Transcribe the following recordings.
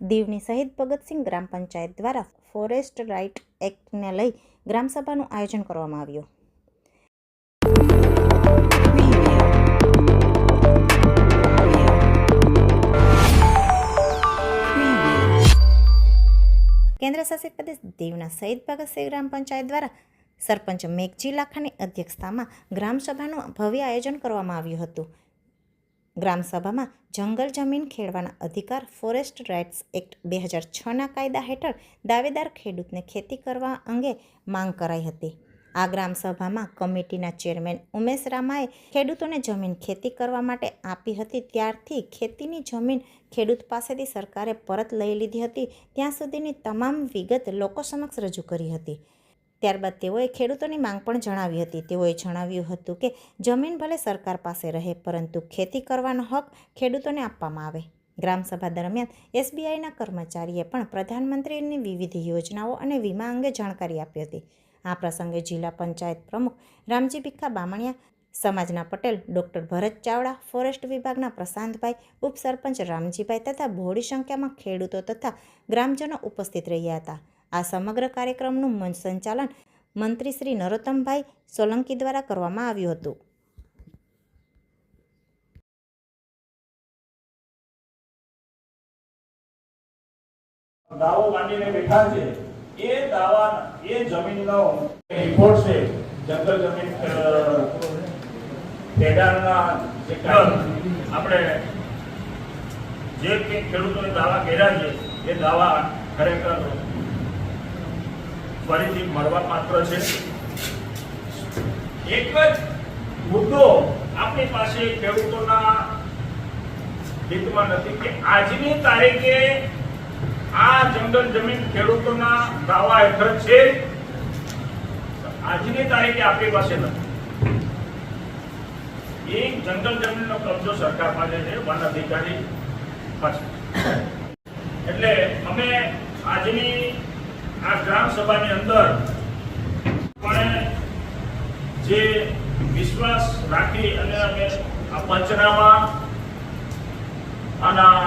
દીવની શહીદ ભગતસિંહ ગ્રામ પંચાયત દ્વારા ફોરેસ્ટ રાઇટ એક્ટને લઈ ગ્રામસભાનું આયોજન કરવામાં આવ્યું. કેન્દ્ર શાસિત પ્રદેશ દીવના શહીદ ભગતસિંહ ગ્રામ પંચાયત દ્વારા સરપંચ મેઘજી લાખાની અધ્યક્ષતામાં ગ્રામસભાનું ભવ્ય આયોજન કરવામાં આવ્યું હતું. ગ્રામસભામાં જંગલ જમીન ખેડવાના અધિકાર ફોરેસ્ટ રાઇટ્સ એક્ટ બે હજાર છના કાયદા હેઠળ દાવેદાર ખેડૂતને ખેતી કરવા અંગે માંગ કરાઈ હતી. આ ગ્રામસભામાં કમિટીના ચેરમેન ઉમેશ રામાએ ખેડૂતોને જમીન ખેતી કરવા માટે આપી હતી, ત્યારથી ખેતીની જમીન ખેડૂત પાસેથી સરકારે પરત લઈ લીધી હતી. ત્યાં સુધીની તમામ વિગત લોકો સમક્ષ રજૂ કરી હતી. ત્યારબાદ તેઓએ ખેડૂતોની માંગ પણ જણાવી હતી. તેઓએ જણાવ્યું હતું કે, જમીન ભલે સરકાર પાસે રહે, પરંતુ ખેતી કરવાનો હક ખેડૂતોને આપવામાં આવે. ગ્રામસભા દરમિયાન એસબીઆઈના કર્મચારીએ પણ પ્રધાનમંત્રીની વિવિધ યોજનાઓ અને વીમા અંગે જાણકારી આપી હતી. આ પ્રસંગે જિલ્લા પંચાયત પ્રમુખ રામજી ભીખા બામણિયા, સમાજના પટેલ, ડૉક્ટર ભરત ચાવડા, ફોરેસ્ટ વિભાગના પ્રશાંતભાઈ, ઉપસરપંચ રામજીભાઈ તથા બહોળી સંખ્યામાં ખેડૂતો તથા ગ્રામજનો ઉપસ્થિત રહ્યા હતા. આ સમગ્ર કાર્યક્રમનું સંચાલન મંત્રી શ્રી નરોત્તમભાઈ સોલંકી દ્વારા કરવામાં આવ્યું હતું. દાવો માંડીને બેઠા છે. એ દાવા, એ જમીનનો રિપોર્ટ છે. જંગલ જમીન ખેડાણના જે આપણે જે ખેડૂતોએ દાવા કર્યા છે, એ દાવા ખરેખર ફરીથી મળવા પાત્ર છે. એક જ મુદ્દો આપણી પાસે ખેડૂતોના હિતમાં નથી કે આજની તારીખે આ જંગલ જમીન ખેડૂતોના દાવા હેઠળ છે. આજની તારીખે આપણી પાસે નથી. એ જંગલ જમીનનો કબજો સરકાર પાસે છે, વન અધિકારી પાસે. એટલે અમે આજની આ ગ્રામ સભાની અંદર પણ જે વિશ્વાસ રાખી અને અમે આ પંચનામા આના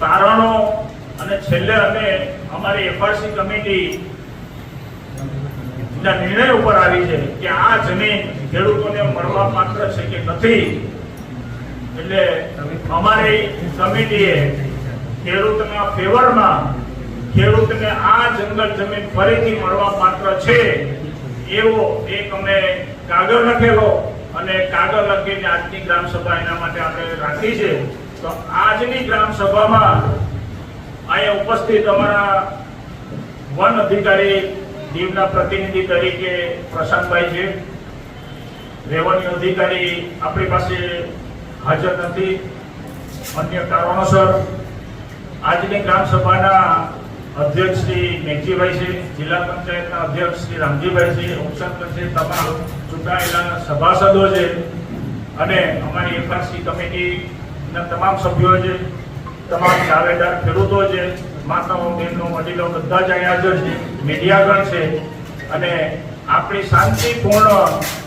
તારણો અને છેલ્લે અમે અમારી એફઆરસી કમિટી ના નિર્ણય ઉપર આવી છે કે આ જમીન ખેડૂતોને મળવા પાત્ર છે કે નથી. એટલે અમારી કમિટીએ ખેડૂતના ફેવરમાં ખેડૂતને આ જંગલ જમીન ફરીથી મળવા પાત્ર છે, એવો એક અમે કાગળ લખેલો અને કાગળ લખીને આજની ગ્રામ સભા એના માટે આપણે રાખી છે. તો આજની ગ્રામ સભામાં અહીંયા ઉપસ્થિત અમારા વન અધિકારી દીવના પ્રતિનિધિ તરીકે પ્રશાંતભાઈ છે. રેવન્યુ અધિકારી આપણી પાસે હાજર નથી. અન્ય કારણોસર આજની ગ્રામ સભાના અધ્યક્ષ શ્રી મેઘજીભાઈ છે, જિલ્લા પંચાયતના અધ્યક્ષ શ્રી રામજીભાઈ છે ઉપસરપંચ છે, તમામ ચૂંટાયેલા સભાસદો છે અને અમારી એફઆરસી કમિટીના તમામ સભ્યો છે, તમામ દાવેદાર ખેડૂતો છે, માતાઓ, બહેનો, વડીલો બધા જ અહીંયા હાજર છે, મીડિયાગણ છે અને આપણી શાંતિપૂર્ણ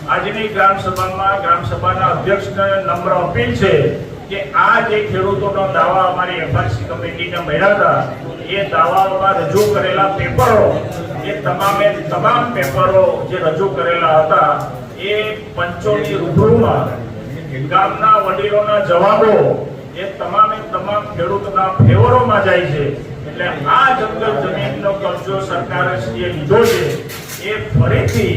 આજની ગ્રામ સભામાં ગ્રામ સભાના અધ્યક્ષને નમ્ર અપીલ છે કે આ જે ખેડૂતોનો દાવા અમારી એફઆરસી કમિટીને મળ્યા હતા, એ દાવામાં રજૂ કરેલા પેપરો, એ તમામે તમામ પેપરો જે રજૂ કરેલા હતા, એ પંચોની રૂબરૂમાં ગામના વડીલોના જવાબો એ તમામે તમામ ખેડૂતોના ફેવરોમાં જાય છે. એટલે આ જંગલ જમીનનો કબજો સરકારે લીધો છે. એ ફરીથી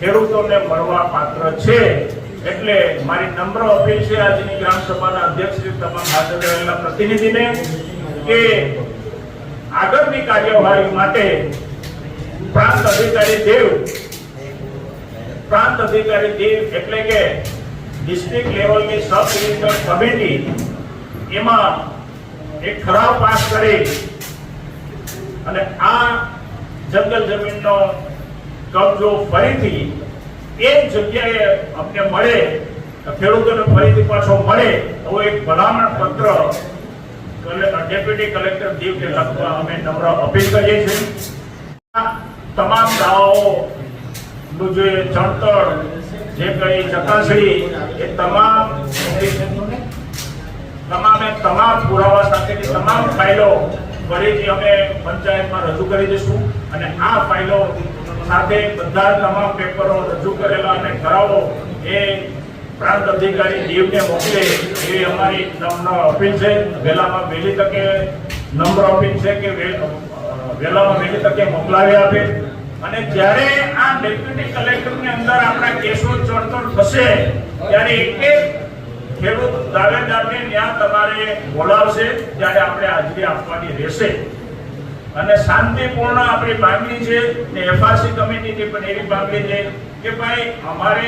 ખેડૂતોને મળવા પાત્ર છે. એટલે મારી નમ્ર અપીલ છે આજની ગ્રામ સભાના અધ્યક્ષ શ્રી તમામ હાજર રહેલા પ્રતિનિધિને કે આગળની કાર્યવાહી માટે પ્રાંત અધિકારી દેવ, પ્રાંત અધિકારી દેવ એટલે કે ડિસ્ટ્રિક્ટ લેવલની સબ ડિવિઝનલ કમિટી, એમાં એક ઠરાવ પાસ કરી અને આ જંગલ જમીનનો કબજો ફરીથી એ જગ્યાએ અમને મળે ખેડૂતોને ફરીથી પાછો મળે એવો એક ભલામણ પત્ર ડેપ્યુટી કલેક્ટર દીવને લખવા અમે નમ્ર અપીલ કરીએ છીએ. તમામ દાવાઓ નું જે ચણતર જે કઈ ચકાસણી, એ તમામ તમામે તમામ પુરાવા સાથેની તમામ ફાઇલો ફરીથી અમે પંચાયતમાં રજૂ કરી દઈશું અને આ ફાઇલો સાથે બધા તમામ પેપરો રજૂ કરેલા અને કરાવો એ પ્રાંત અધિકારી દીવને મોકલે એવી અમારી નમ્ર અપીલ છે. વહેલામાં વહેલી તકે નમ્ર અપીલ છે કે વહેલામાં વહેલી તકે મોકલાવી આપે. અને જ્યારે આ ડેપ્યુટી કલેક્ટરની અંદર આપણા કેસો ચડતર થશે, ત્યારે એક એક ખેડૂત દાવેદારને ત્યાં તમારે બોલાવશે ત્યારે આપણે હાજરી આપવાની રહેશે. અને શાંતિપૂર્ણ આપણી માંગણી છે ને એફઆરસી કમિટીની પણ એવી માંગણી છે કે ભાઈ, અમારે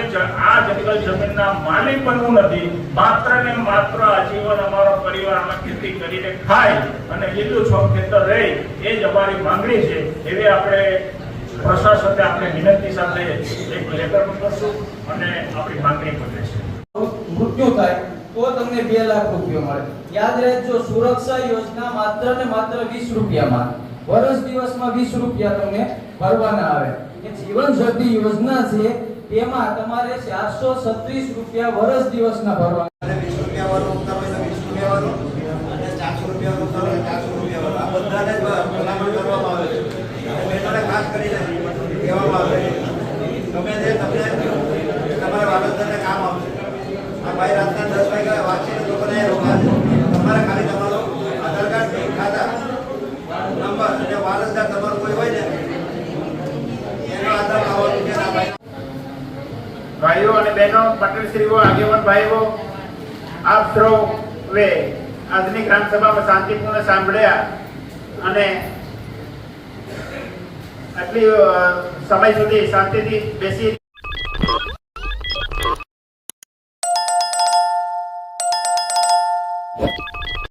આ જંગલ જમીનના માલિક બનવું નથી. માત્ર ને માત્ર આજીવન અમારો પરિવાર આમાં ખેતી કરીને ખાય અને લીલું છમ ખેતર રહે એ જ અમારી માંગણી છે. એવી આપણે પ્રશાસનને આપણે વિનંતી સાથે એક લેટર પણ કરશું અને આપણી માંગણી પણ રહેશે. મૃત્યુ થાય, તો તમને બે લાખ રૂપિયા મળે. યાદ રહેજો સુરક્ષા યોજના માત્ર ને માત્ર વીસ રૂપિયામાં. વર્ષ દિવસમાં વીસ રૂપિયા તમને ભરવાના આવે. એ જીવન શક્તિ યોજના છે, તેમાં તમારે ચારસો છત્રીસ રૂપિયા વર્ષ દિવસના ભરવાના. વીસ રૂપિયા વાળું ઉત્તર હોય તો વીસ રૂપિયા અને ચારસો રૂપિયા ચારસો રૂપિયા બધાને કરવામાં આવે છે તમે જે તમને તમારા વાલંદરને કામ આવશે આ ભાઈ રાતના દસ વાગ્યા વાંચીને લોકોને રોકાશે તમારે ખાલી તમારો આધાર કાર્ડ બેંક ખાતા નંબર અને વારસદાર તમારો કોઈ હોય ને એનો આધાર લાવવાનું છે આ ભાઈ ભાઈઓ અને બહેનો પટેલશ્રીઓ આગેવાન ભાઈઓ આપ સૌએ આજની ગ્રામ સભામાં શાંતિપૂર્ણ સાંભળ્યા અને આટલી સમય સુધી શાંતિથી બેસી